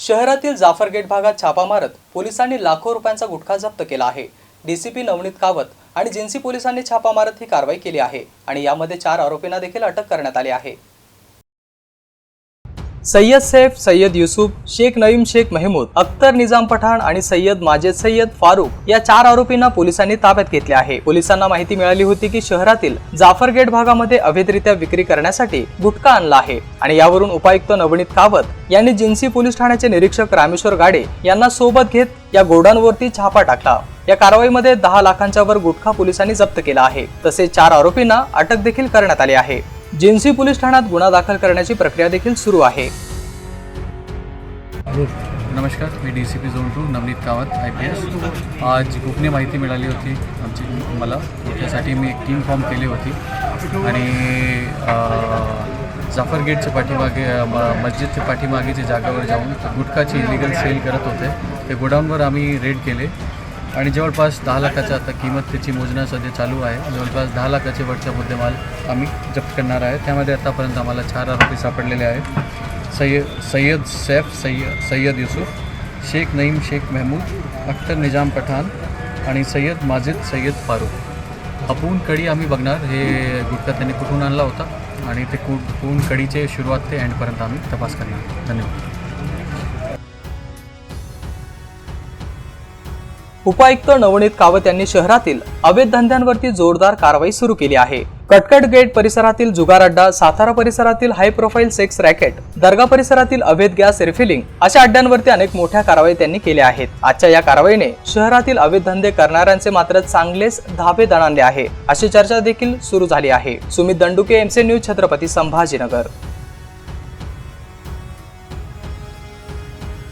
शहरातील जाफरगेट भागात छापा मारत पोलिसांनी लाखो रुपयांचा गुटखा जप्त केला आहे. डीसीपी नवनीत कावत आणि जिन्सी पोलिसांनी छापा मारत ही कारवाई केली आहे आणि यामध्ये चार आरोपींना देखील अटक करण्यात आली आहे. सय्यद सैफ सय्यद युसुफ शेख नईम शेख महमूद अख्तर निजाम पठाण आणि सय्यद माजेद सय्यद फारूक या चार आरोपींना पोलिसांनी ताब्यात घेतले आहे. पोलिसांना माहिती मिळाली होती की शहरातील जाफरगेट भागामध्ये अवैधरित्या विक्री करण्यासाठी गुटखा आणला आहे आणि यावरून उपायुक्त नवनीत कावत यांनी जिन्सी पोलीस ठाण्याचे निरीक्षक रामेश्वर गाडे यांना सोबत घेत या गोडांवरती छापा टाकला. या कारवाईमध्ये दहा लाखांच्या वर गुटखा पोलिसांनी जप्त केला आहे. तसेच चार आरोपींना अटक देखील करण्यात आली आहे. जिन्सी पोलीस ठाण्यात गुन्हा दाखल करण्याची प्रक्रिया देखील सुरू आहे. नमस्कार मी D C P zone two Navneet Kawat I P S आज गोपनीय माहिती मिळाली होती आमची मला. त्यासाठी मी एक टीम फॉर्म केली होती. आणि अ, जाफर गेटच्या पाठीमागे म- मस्जिदच्या पाठीमागेच्या जागेवर जाऊन गुटखाची इलिगल सेल करत होते ते गोडाऊनवर आम्ही रेड केले. आणि जवळपास दहा लाखाच्या आता किंमत त्याची मोजणं सध्या चालू आहे. जवळपास दहा लाखाचे वरच्या मुद्देमाल आम्ही जप्त करणार आहे. त्यामध्ये आतापर्यंत आम्हाला चार आरोपी सापडलेले आहेत. सय्य सय्यद सैफ सय्य सय्यद युसुफ शेख नईम शेख महमूद अख्तर निजाम पठाण आणि सय्यद माजिद सय्यद फारूक. अपून कडी आम्ही बघणार. हे गुटखा त्यांनी कुठून आणला होता आणि ते कुठून कडीचे सुरुवात ते एंडपर्यंत आम्ही तपास करणार. धन्यवाद. उपायुक्त नवनीत कावत यांनी शहरातील अवैध धंद्यांवरती जोरदार कारवाई सुरू केली आहे. कटकट गेट परिसरातील जुगार अड्डा सातारा परिसरातील हाय प्रोफाईल सेक्स रॅकेट दर्गा परिसरातील अवैध गॅस रिफिलिंग अशा अड्ड्यांवरती अनेक मोठ्या कारवाई त्यांनी केल्या आहेत. आजच्या या कारवाईने शहरातील अवैध धंदे करणाऱ्यांचे मात्र चांगलेच धाबे दणाणले आहे. अशी चर्चा देखील सुरू झाली आहे. Sumit Danduke MC news Chhatrapati Sambhajinagar.